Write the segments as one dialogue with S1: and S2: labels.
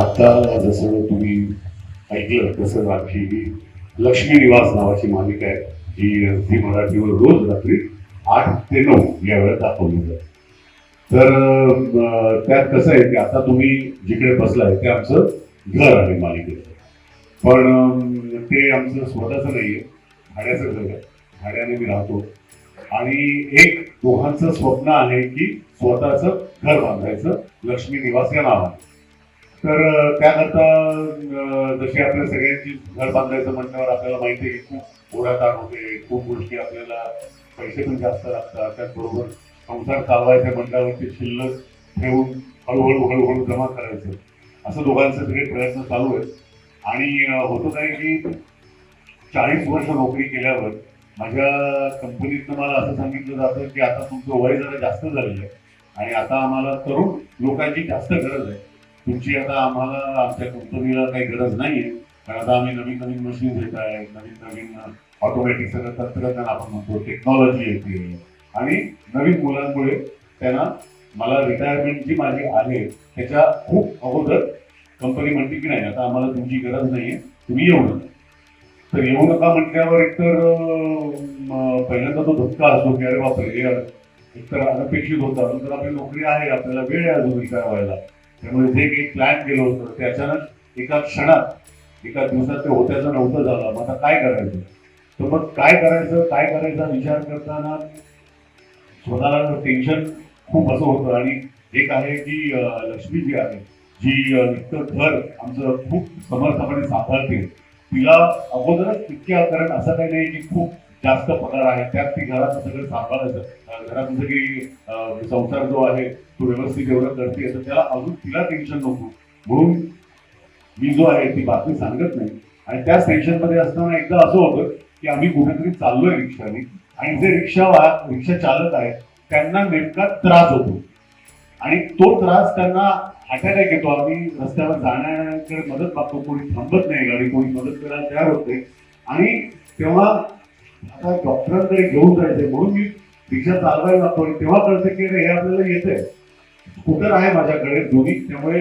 S1: आता जसं तुम्ही ऐकलं तसं आमची लक्ष्मी निवास नावाची मालिका आहे. जी झी मराठीवर रोज रात्री आठ ते नऊ या वेळेत दाखवली जाते. तर त्यात कसं आहे की आता तुम्ही जिकडे बसलाय ते आमचं घर आहे मालिकेचं. पण ते आमचं स्वतःचं नाही आहे भाड्याचं घर आहे. भाड्याने मी राहतो. आणि एक दोघांचं स्वप्न आहे की स्वतःचं घर बांधायचं लक्ष्मी निवास या नावाने. तर त्याकरता जशी आपल्या सगळ्यांची घर बांधायचं म्हणण्यावर आपल्याला माहिती आहे की खूप ओढाताण होते खूप गोष्टी आपल्याला पैसे पण जास्त लागतात. त्याचबरोबर संसार चालवायच्या म्हणण्यावरती शिल्लक ठेवून हळूहळू हळूहळू जमा करायचं. असं दोघांचे सगळे प्रयत्न चालू आहेत. आणि होतं काय की चाळीस वर्ष नोकरी केल्यावर माझ्या कंपनीतनं मला असं सांगितलं जातं की आता तुमचं वय जरा जास्त झालेलं आहे. आणि आता आम्हाला तरुण लोकांची जास्त गरज आहे. तुमची आता आम्हाला आमच्या कंपनीला काही गरज नाही आहे कारण आता आम्ही नवीन नवीन मशीन येत आहे नवीन नवीन ऑटोमॅटिक सगळं तंत्रज्ञान आपण म्हणतो टेक्नॉलॉजी येते आणि नवीन मुलांमुळे त्यांना मला रिटायरमेंट जी माझी आहे त्याच्या खूप अगोदर कंपनी म्हणते की नाही आता आम्हाला तुमची गरज नाहीये तुम्ही येऊ नका. तर येऊ नका म्हटल्यावर एकतर पहिल्यांदा तो धक्का असतो की अरे बापरे एकतर अनपेक्षित होता अजून तर आपली नोकरी आहे आपल्याला वेळ आहे अजून रिटायर व्हायला. त्यामुळे जे काही प्लॅन केलं होतं ते अचानक एका क्षणात एका दिवसात ते होत्याचं नव्हतं झालं. मग आता काय करायचं? तर मग काय करायचं? काय करायचा विचार करताना स्वतःला टेन्शन खूप असं होतं. आणि एक आहे की लक्ष्मी जी आहे जी अं, इतकं घर आमचं खूप समर्थपणे सांभाळते. तिला अगोदरच इतक्या कारण असं काही नाही की खूप जास्त पगार आहे त्यात ती घरात सगळं सांभाळायचं. अं, घरात जसं की संसार जो आहे तो व्यवस्थित एवढं करते तर त्याला अजून तिला टेन्शन नको. म्हणून मी जो आहे ती बातमी सांगत नाही. आणि त्याच टेन्शनमध्ये असताना एकदा असं होतं की आम्ही कुठेतरी चाललोय रिक्षाने आणि जे रिक्षा वा रिक्षा चालक आहेत त्यांना नेमका त्रास होतो. आणि तो त्रास त्यांना अटॅक येतो. आम्ही रस्त्यावर जाण्याकडे मदत मागतो. कोणी थांबत नाही गाडी कोणी मदत करायला तयार होत नाही. आणि तेव्हा डॉक्टरांकडे घेऊन जायचंय म्हणून मी रिक्षा चालवायला लागतो आणि तेव्हा कळतं की अरे हे आपल्याला येतंय. स्कूटर आहे माझ्याकडे दोन्ही? त्यामुळे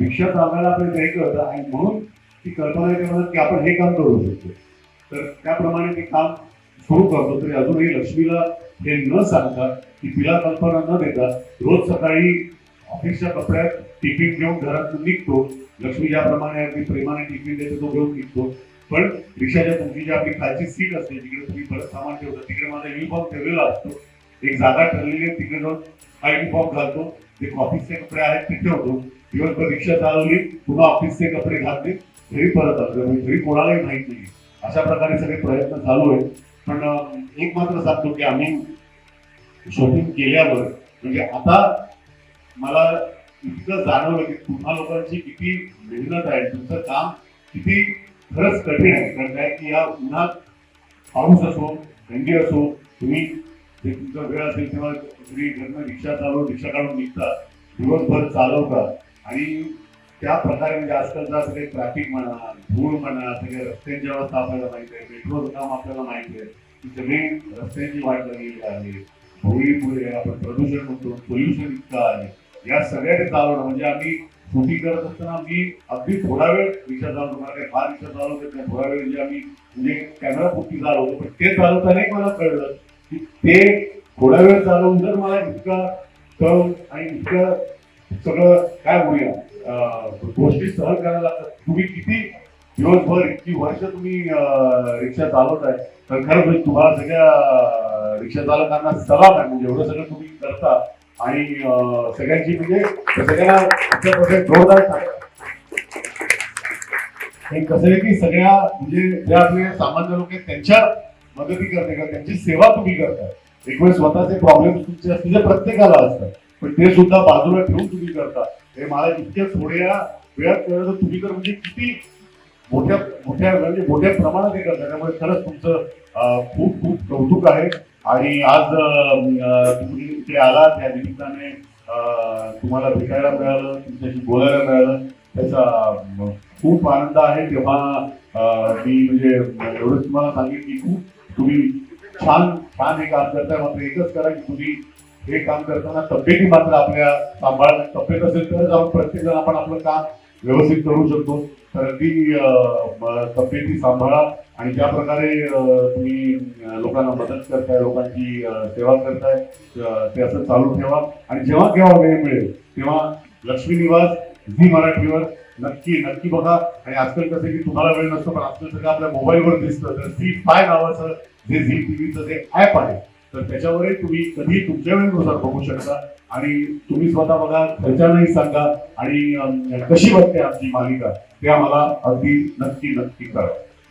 S1: रिक्षा चालवायला आपल्याला काही कळतं आणि म्हणून ती कल्पना येते मला की आपण हे काम करू शकतो. तर त्याप्रमाणे ते काम सुरू करतो. तरी अजूनही लक्ष्मीला हे न सांगता की तिला कल्पना न देता रोज सकाळी ऑफिसच्या कपड्यात टिफिन घेऊन घरातून निघतो. लक्ष्मी ज्याप्रमाणे अगदी प्रेमाने टिफिन देते तो घेऊन निघतो. पण रिक्षाच्या तुमची जी आपली खालची सीट असते जिकडे तुम्ही परत सामान ठेवता तिकडे माझा युनिफॉर्म ठेवलेला असतो. एक जागा ठरलेली आहे तिकडे जाऊन हा युनिफॉर्म घालतो. ते ऑफिसचे कपडे आहेत ते ठेवतो. दिवसभर रिक्षा चालवली पुन्हा ऑफिसचे कपडे घातले घरी परत असतो म्हणजे घरी कोणालाही माहीत नाही. अशा प्रकारे सगळे प्रयत्न चालू आहेत. पण एक मात्र सांगतो की आम्ही शॉपिंग केल्यावर म्हणजे आता मला इतकं जाणवलं की तुम्हा लोकांची किती मेहनत आहे तुमचं काम किती खरंच कठीण आहे. कारण काय की या उन्हात पाऊस असो थंडी असो तुम्ही जे तुमचा वेळ असेल तेव्हा तुम्ही घरनं रिक्षा चालवून रिक्षा काढून निघता. दिवसभर चालवता. आणि त्या प्रकारे म्हणजे आजकालचा सगळे ट्रॅफिक म्हणा धूळ म्हणा सगळे रस्त्यांची अवस्था आपल्याला माहिती आहे. मेट्रोचं काम आपल्याला माहिती आहे. की सगळी रस्त्यांची वाट लागलेली आहे. धुळीमुळे आपण प्रदूषण म्हणतो पोल्युशन इतकं आहे. या सगळ्याने चालवणं म्हणजे आम्ही शूटिंग करत असताना मी अगदी थोडा वेळ रिक्षा चालवतो मला काही फार रिक्षा चालवत नाही थोडा वेळ म्हणजे आम्ही म्हणजे कॅमेरा पुरती चालवतो पण ते चालवतानाही मला कळलं की ते थोडा वेळ चालवून जर मला इतका कळ आणि इतकं सगळं काय होऊया गोष्टी सहन करायला लागतात. तुम्ही किती दिवसभर इतकी वर्ष तुम्ही रिक्षा चालवताय तर खरंच म्हणजे तुम्हाला सगळ्या रिक्षा चालकांना सलाम आहे. म्हणजे एवढं सगळं तुम्ही करता. आणि सगळ्यांची म्हणजे सगळ्यांना तुमच्याकडे जोरदार हे कसं आहे की सगळ्या म्हणजे जे आपले सामान्य लोक आहेत त्यांच्या मदती करते का त्यांची सेवा तुम्ही करता एक वेळ स्वतःचे प्रॉब्लेम तुमचे असतील जे प्रत्येकाला असतात. पण ते सुद्धा बाजूला ठेवून तुम्ही करता. हे मला इतक्या थोड्या वेळात कळलं तर तुम्ही तर म्हणजे किती मोठ्या मोठ्या म्हणजे मोठ्या प्रमाणात हे करता. त्यामुळे खरंच तुमचं खूप खूप कौतुक आहे. आणि आज तुम्ही इकडे आला त्या निमित्ताने तुम्हाला भेटायला मिळालं तुमच्याशी बोलायला मिळालं. त्याचा खूप आनंद आहे. तेव्हा मी म्हणजे एवढंच तुम्हाला सांगेन की खूप तुम्ही छान छान हे काम करताय. मात्र एकच करा की तुम्ही हे काम करताना तब्येती मात्र आपल्या सांभाळणं तब्येत असेल तरच आपण प्रत्येक जण आपण आपलं काम व्यवस्थित करू शकतो. तर ती तब्येती सांभाळा. आणि ज्या प्रकारे तुम्ही लोकांना मदत करताय लोकांची सेवा करताय ते असं चालू ठेवा. आणि जेव्हा केव्हा वेळ मिळेल तेव्हा लक्ष्मी निवास झी मराठीवर नक्की नक्की बघा. आणि आजकाल कसं की तुम्हाला वेळ नसतो पण आजकाल सगळं आपल्या मोबाईलवर दिसतं. तर झी फाय नावाचं जे झी टीव्हीचं जे ऍप आहे तर त्याच्यावरही तुम्ही कधी तुमच्या वेळेनुसार बघू शकता. आणि तुम्ही स्वतः बघा घरच्यांनाही सांगा. आणि कशी वाटते आमची मालिका ते आम्हाला अगदी नक्की नक्की करा